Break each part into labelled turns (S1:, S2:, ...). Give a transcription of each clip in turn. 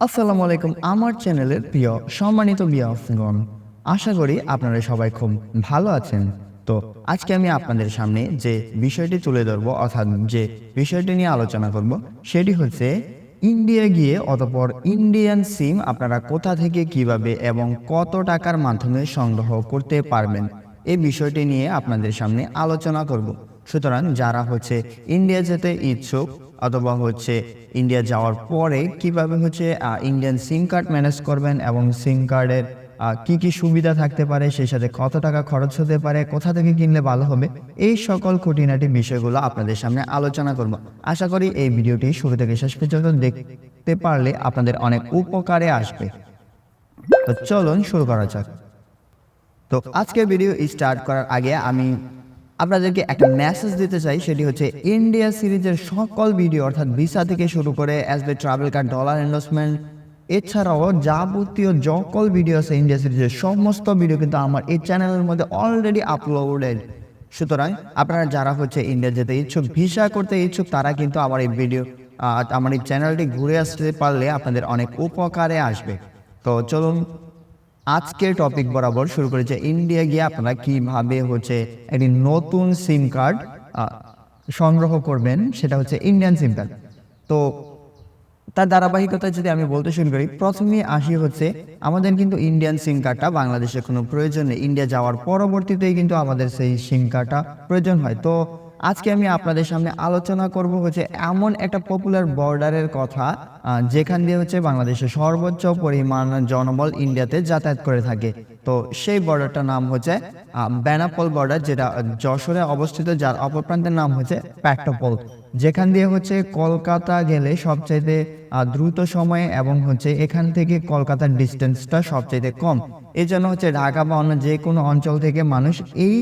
S1: আসসালামু আলাইকুম। আমার চ্যানেলের প্রিয় সম্মানিত বিয়াসগণ আশা করি আপনারা সবাই খুব ভালো আছেন। তো আজকে আমি আপনাদের সামনে যে বিষয়টি তুলে ধরবো অর্থাৎ যে বিষয়টি নিয়ে আলোচনা করব সেটি হচ্ছে ইন্ডিয়া গিয়ে অতপর ইন্ডিয়ান সিম আপনারা কোথা থেকে কীভাবে এবং কত টাকার মাধ্যমে সংগ্রহ করতে পারবেন এই বিষয়টি নিয়ে আপনাদের সামনে আলোচনা করব। সুতরাং যারা হচ্ছে ইন্ডিয়া যেতে ইচ্ছুক অথবা হচ্ছে ইন্ডিয়া যাওয়ার পরে কীভাবে হচ্ছে ইন্ডিয়ান সিম কার্ড ম্যানেজ করবেন এবং সিম কার্ডের কি কি সুবিধা থাকতে পারে, সেই সাথে কত টাকা খরচ হতে পারে, কোথা থেকে কিনলে ভালো হবে, এই সকল খুঁটিনাটি বিষয়গুলো আপনাদের সামনে আলোচনা করব। আশা করি এই ভিডিওটি শুরু থেকে শেষ পর্যন্ত দেখতে পারলে আপনাদের অনেক উপকারে আসবে। তো চলুন শুরু করা যাক। তো আজকের ভিডিও স্টার্ট করার আগে আমি আপনাদেরকে একটা মেসেজ দিতে চাই, সেটি হচ্ছে ইন্ডিয়া সিরিজের সকল ভিডিও অর্থাৎ ভিসা থেকে শুরু করে as the travel card dollar investment এছাড়াও যাবতীয় যকল ভিডিও আছে ইন্ডিয়া সিরিজের সমস্ত ভিডিও কিন্তু আমার এই চ্যানেলের মধ্যে অলরেডি আপলোডেড সুতরাং আপনারা যারা হচ্ছে ইন্ডিয়া যেতে ইচ্ছুক ভিসা করতে ইচ্ছুক, তারা কিন্তু আমার এই ভিডিও আমার এই চ্যানেলটি ঘুরে আসতে পারলে আপনাদের অনেক উপকারে আসবে। তো চলুন আজকের টপিক বরাবর শুরু করেছে ইন্ডিয়া গিয়ে আপনারা কীভাবে হচ্ছে একটি নতুন সিম কার্ড সংগ্রহ করবেন, সেটা হচ্ছে ইন্ডিয়ান সিম কার্ড তো তার ধারাবাহিকতা যদি আমি বলতে শুরু করি, প্রথমে আসি হচ্ছে আমাদের কিন্তু ইন্ডিয়ান সিম কার্ডটা বাংলাদেশে কোনো প্রয়োজন নেই। ইন্ডিয়া যাওয়ার পরবর্তীতেই কিন্তু আমাদের সেই সিম কার্ডটা প্রয়োজন হয়। তো আজকে আমি আপনাদের সামনে আলোচনা করব হচ্ছে এমন একটা পপুলার বর্ডারের কথা যেখান দিয়ে হচ্ছে বাংলাদেশের সর্বোচ্চ পরিমাণ জনবল ইন্ডিয়াতে যাতায়াত করে থাকে। তো সেই বর্ডারটার নাম হচ্ছে বেনাপোল বর্ডার যেটা যশোরে অবস্থিত, যার অপর প্রান্তের নাম হচ্ছে প্যাক্টোপোল যেখান দিয়ে হচ্ছে কলকাতা গেলে সবচাইতে দ্রুত সময়ে এবং হচ্ছে এখান থেকে কলকাতার ডিস্টেন্সটা সবচাইতে কম। এই জন্য হচ্ছে ঢাকা বা অন্য যে কোনো অঞ্চল থেকে মানুষ এই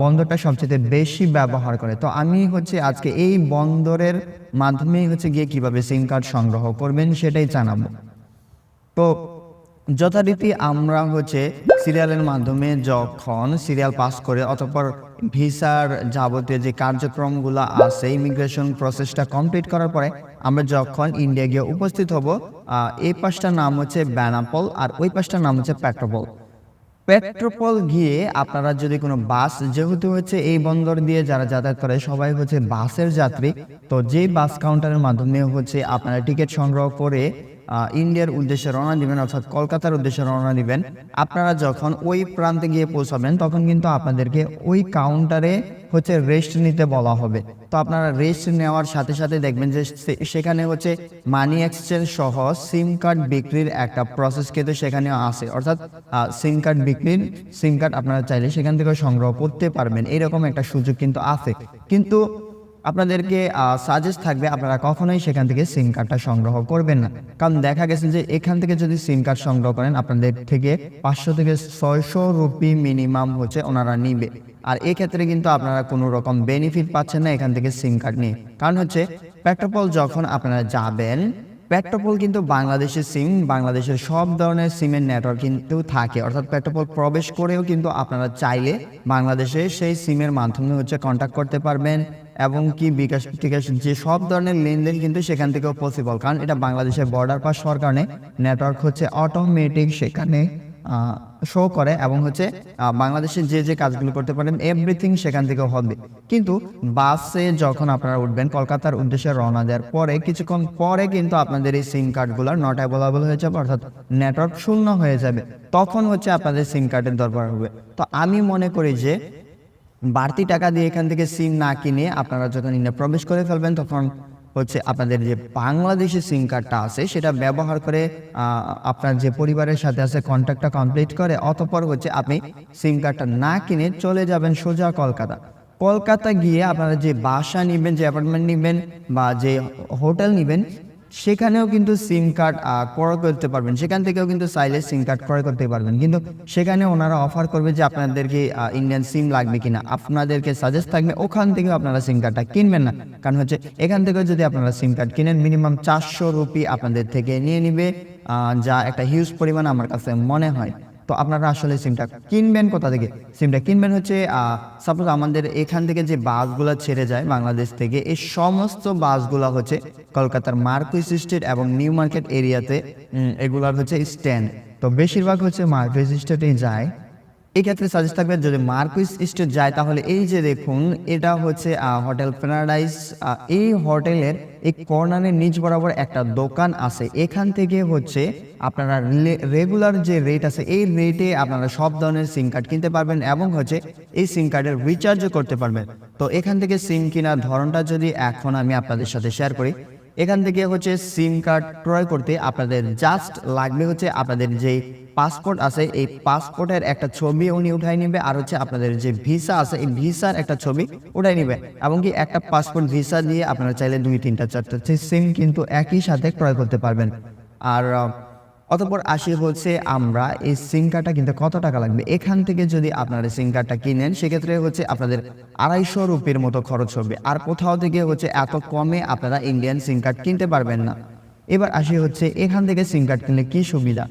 S1: বন্দরটা সবচেয়ে বেশি ব্যবহার করে। তো আমি হচ্ছে আজকে এই বন্দরের মাধ্যমেই হচ্ছে গিয়ে কীভাবে সিম কার্ড সংগ্রহ করবেন সেটাই জানাব। তো যথারীতি আমরা হচ্ছে সিরিয়ালের মাধ্যমে যখন সিরিয়াল পাস করে অতঃপর ভিসার যাবতীয় যে কার্যক্রমগুলো আছে, ইমিগ্রেশন প্রসেসটা কমপ্লিট করার পরে আমরা যখন ইন্ডিয়া গিয়ে উপস্থিত হব এই পাশটার নাম হচ্ছে ব্যানাপল আর ওই পাশটার নাম হচ্ছে প্যাট্রোপল পেট্রোপল গিয়ে আপনারা যদি কোনো বাস, যেহেতু হচ্ছে এই বন্দর দিয়ে যারা যাতায়াত করে, সবাই হচ্ছে বাসের যাত্রী, তো যেই বাস কাউন্টারের মাধ্যমে হচ্ছে আপনারা টিকিট সংগ্রহ করে ইন্ডিয়ার উদ্দেশ্যে রওনা দিবেন, অর্থাৎ কলকাতার উদ্দেশ্যে রওনা দিবেন। আপনারা যখন ওই প্রান্তে গিয়ে পৌঁছাবেন, তখন কিন্তু আপনাদেরকে ওই কাউন্টারে হচ্ছে রেস্ট নিতে বলা হবে। তো আপনারা রেস্ট নেওয়ার সাথে সাথে দেখবেন যে সেখানে হচ্ছে মানি এক্সচেঞ্জ সহ সিম কার্ড বিক্রির একটা প্রসেস কিন্তু সেখানে আছে। অর্থাৎ সিম কার্ড বিক্রির সিম কার্ড আপনারা চাইলে সেখান থেকে সংগ্রহ করতে পারবেন। এরকম একটা সুযোগ কিন্তু আছে। কিন্তু আপনাদেরকে সাজেস্ট থাকবে আপনারা কখনোই সেখান থেকে সিম কার্ডটা সংগ্রহ করবেন না। কারণ দেখা গেছে যে এখান থেকে যদি সিম কার্ড সংগ্রহ করেন, আপনাদের থেকে পাঁচশো থেকে ছয়শো রুপি মিনিমাম হচ্ছে ওনারা নিবে। আর এক্ষেত্রে কিন্তু আপনারা কোনো রকম বেনিফিট পাচ্ছেন না এখান থেকে সিম কার্ড নিয়ে। কারণ হচ্ছে পেট্রোপল যখন আপনারা যাবেন পেট্রোপল কিন্তু বাংলাদেশের সিম, বাংলাদেশের সব ধরনের সিমের নেটওয়ার্ক কিন্তু থাকে। অর্থাৎ পেট্রোপল প্রবেশ করেও কিন্তু আপনারা চাইলে বাংলাদেশে সেই সিমের মাধ্যমে হচ্ছে কন্ট্যাক্ট করতে পারবেন এবং কি বিকাশ টিকাশ যে সব ধরনের লেনদেন কিন্তু সেখান থেকেও পসিবল কারণ এটা বাংলাদেশের বর্ডার পাস হওয়ার কারণে নেটওয়ার্ক হচ্ছে অটোমেটিক সেখানে। শো করে এবং হচ্ছে বাংলাদেশে যে যে কাজগুলো করতে পারেন এভরিথিং সেখান থেকে হবে। কিন্তু বাসে যখন আপনারা উঠবেন, কলকাতার উদ্দেশ্যে রওনা দেওয়ার পরে, কিছুক্ষণ পরে কিন্তু আপনাদের এই সিম কার্ডগুলো নট অ্যাভেলেবল হয়ে যাবে, অর্থাৎ নেটওয়ার্ক শূন্য হয়ে যাবে। তখন হচ্ছে আপনাদের সিম কার্ডের দরকার হবে। তো আমি মনে করি যে, বাড়তি টাকা দিয়ে এখান থেকে সিম না কিনে আপনারা যখন ইন্ডিয়া প্রবেশ করে ফেলবেন, তখন হচ্ছে আপনাদের যে বাংলাদেশি সিম কার্ডটা আছে, সেটা ব্যবহার করে আপনার যে পরিবারের সাথে আছে কন্ট্যাক্টটা কমপ্লিট করে, অতপর হচ্ছে আপনি সিম কার্ডটা না কিনে চলে যাবেন সোজা কলকাতা। কলকাতা গিয়ে আপনারা যে বাসা নেবেন, যে অ্যাপার্টমেন্ট নেবেন বা যে হোটেল নেবেন সেখানেও কিন্তু সিম কার্ড ক্রয় করতে পারবেন। সেখান থেকেও কিন্তু চাইলে সিম কার্ড ক্রয় করতে পারবেন। কিন্তু সেখানে ওনারা অফার করবে যে আপনাদেরকে ইন্ডিয়ান সিম লাগবে কিনা। আপনাদেরকে সাজেস্ট থাকবে ওখান থেকেও আপনারা সিম কার্ডটা কিনবেন না। কারণ হচ্ছে এখান থেকেও যদি আপনারা সিম কার্ড কিনেন মিনিমাম চারশো রুপি আপনাদের থেকে নিয়ে নিবে যা একটা হিউজ পরিমাণ আমার কাছে মনে হয়। তো আপনারা আসলে সিমটা কিনবেন কোথা থেকে? সিমটা কিনবেন হচ্ছে সাপোজ আমাদের এখান থেকে যে বাসগুলো ছেড়ে যায় বাংলাদেশ থেকে, এই সমস্ত বাসগুলো হচ্ছে কলকাতার মার্কুইস স্ট্রিট এবং নিউ মার্কেট এরিয়াতে এগুলার হচ্ছে স্ট্যান্ড তো বেশিরভাগ হচ্ছে মার্কুইস স্ট্রিটে যায়। এই ক্ষেত্রে সাজেস্ট থাকবে যদি মার্কুইস স্ট্রিট যায়, তাহলে এই যে দেখুন, এটা হচ্ছে হোটেল প্যারাডাইস এই হোটেলের এই কর্নারের নিচ বরাবর একটা দোকান আছে। এখান থেকে হচ্ছে আপনারা রেগুলার যে রেট আছে, এই রেটে আপনারা সব ধরনের সিম কার্ড কিনতে পারবেন এবং হচ্ছে এই সিম কার্ডের রিচার্জও করতে পারবেন। তো এখান থেকে সিম কেনার ধরনটা যদি এখন আমি আপনাদের সাথে শেয়ার করি, এখান থেকে হচ্ছে সিম কার্ড ক্রয় করতে আপনাদের জাস্ট লাগবে হচ্ছে আপনাদের যে পাসপোর্ট আছে, এই পাসপোর্টের একটা ছবি উনি উঠাই নেবে, আর হচ্ছে আপনাদের যে ভিসা আছে, এই ভিসার একটা ছবি উঠাই নেবে, এবং কি একটা পাসপোর্ট ভিসা দিয়ে আপনারা চাইলে দুই, তিনটা, চারটা সিম কিন্তু একই সাথে ক্রয় করতে পারবেন। আর অতপর আসি হচ্ছে আমরা এই সিম কার্ডটা কিনতে কত টাকা লাগবে? এখান থেকে যদি আপনারা সিম কার্ডটা কিনেন, সেক্ষেত্রে হচ্ছে আপনাদের আড়াইশো রুপির মতো খরচ হবে। আর কোথাও থেকে হচ্ছে এত কমে আপনারা ইন্ডিয়ান সিম কার্ড কিনতে পারবেন না। এবার আসি হচ্ছে, এখান থেকে সিম কার্ড কিনলে কি সুবিধা?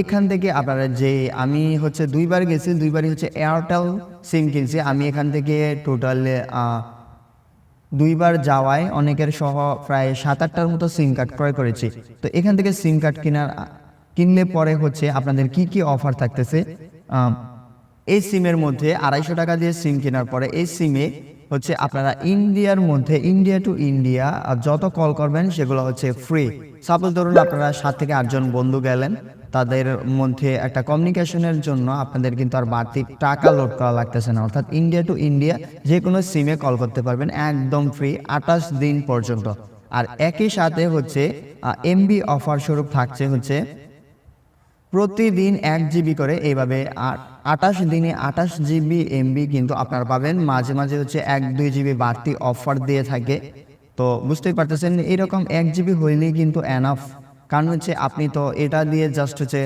S1: এখান থেকে আপনারা যে আমি হচ্ছে দুইবার গেছি, দুইবারই হচ্ছে এয়ারটেল সিম কিনছি। আমি এখান থেকে টোটাল দুইবার যাওয়ায় অনেকের সহ প্রায় সাত আটটার মতো সিম কার্ড ক্রয় করেছি। তো এখান থেকে সিম কার্ড কেনার কিনলে পরে হচ্ছে আপনাদের কি কি অফার থাকতেছে? এই সিমের মধ্যে আড়াইশো টাকা দিয়ে সিম কেনার পরে এই সিমে হচ্ছে আপনারা ইন্ডিয়ার মধ্যে ইন্ডিয়া টু ইন্ডিয়া যত কল করবেন সেগুলো হচ্ছে ফ্রি সাপোজ ধরুন আপনারা সাত থেকে আটজন বন্ধু গেলেন তাদের মধ্যে একটা কমিউনিকেশনের জন্য আপনাদের কিন্তু আর বাড়তি টাকা লোড করা লাগতেছে না। অর্থাৎ ইন্ডিয়া টু ইন্ডিয়া যে কোনো সিমে কল করতে পারবেন একদম ফ্রি আঠাশ দিন পর্যন্ত। আর একই সাথে হচ্ছে এমবি অফার স্বরূপ থাকছে হচ্ছে প্রতিদিন এক জিবি করে। এইভাবে আটাশ দিনে আটাশ জিবি এমবি কিন্তু আপনারা পাবেন। মাঝে মাঝে হচ্ছে এক দুই জিবি বাড়তি অফার দিয়ে থাকে। তো বুঝতেই পারতেছেন, এরকম এক জিবি হইলেই কিন্তু এনাফ কারণ হচ্ছে আপনি তো এটা দিয়ে জাস্ট হচ্ছে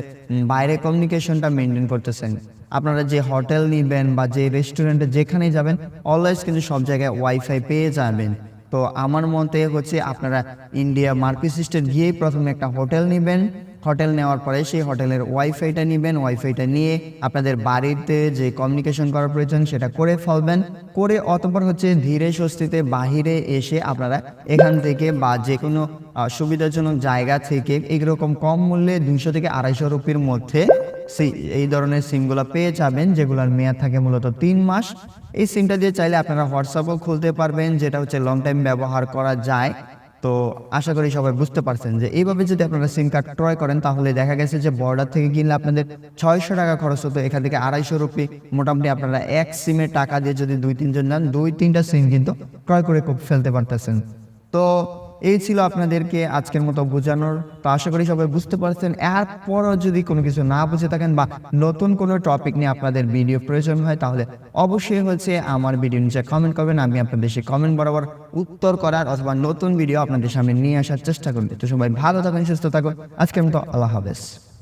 S1: বাইরে কমিউনিকেশনটা মেনটেন করতেছেন। আপনারা যে হোটেল নিবেন বা যে রেস্টুরেন্টে যেখানেই যাবেন অলওয়েজ কিন্তু সব জায়গায় ওয়াইফাই পেয়ে যাবেন। তো আমার মতে হচ্ছে আপনারা ইন্ডিয়া মার্কেট সিস্টেম গিয়েই প্রথমে একটা হোটেল নেবেন হোটেল নেওয়ার পরে সেই হোটেলের ওয়াইফাইটা নেবেন, ওয়াইফাইটা নিয়ে আপনাদের বাড়িতে যে কমিউনিকেশন করার প্রয়োজন সেটা করে ফেলবেন। করে অতপর হচ্ছে ধীরে স্বস্তিতে বাহিরে এসে আপনারা এখান থেকে বা যে কোনো সুবিধাজনক জায়গা থেকে এইরকম কম মূল্যে দুইশো থেকে আড়াইশো রুপির মধ্যে এই ধরনের সিমগুলো পেয়ে যাবেন, যেগুলোর মেয়াদ থাকে মূলত তিন মাস। এই সিমটা দিয়ে চাইলে আপনারা হোয়াটসঅ্যাপও খুলতে পারবেন, যেটা হচ্ছে লং টাইম ব্যবহার করা যায়। তো আশা করি সবাই বুঝতে পারছেন যে এইভাবে যদি আপনারা সিম কার্ড ক্রয় করেন, তাহলে দেখা গেছে যে বর্ডার থেকে কিনলে আপনাদের ছয়শো টাকা খরচ হতো। এখান থেকে আড়াইশো রুপি মোটামুটি আপনারা এক সিমের টাকা দিয়ে যদি দুই, তিনজন যান, দুই, তিনটা সিম কিন্তু ক্রয় করে ফেলতে পারতেছেন। তো এই ছিল আপনাদেরকে আজকের মতো বোঝানোর। তো আশা করি সবাই বুঝতে পারছেন, এরপরও যদি কোনো কিছু না বুঝে থাকেন বা নতুন কোনো টপিক নিয়ে আপনাদের ভিডিও প্রয়োজন হয়, তাহলে অবশ্যই হচ্ছে আমার ভিডিও নিচে কমেন্ট করবেন, আমি আপনাদের সেই কমেন্ট বরাবর উত্তর করার অথবা নতুন ভিডিও আপনাদের সামনে নিয়ে আসার চেষ্টা করবে। তো সবাই ভালো থাকুন, সুস্থ থাকুন। আজকের মতো আল্লাহ হাফেজ।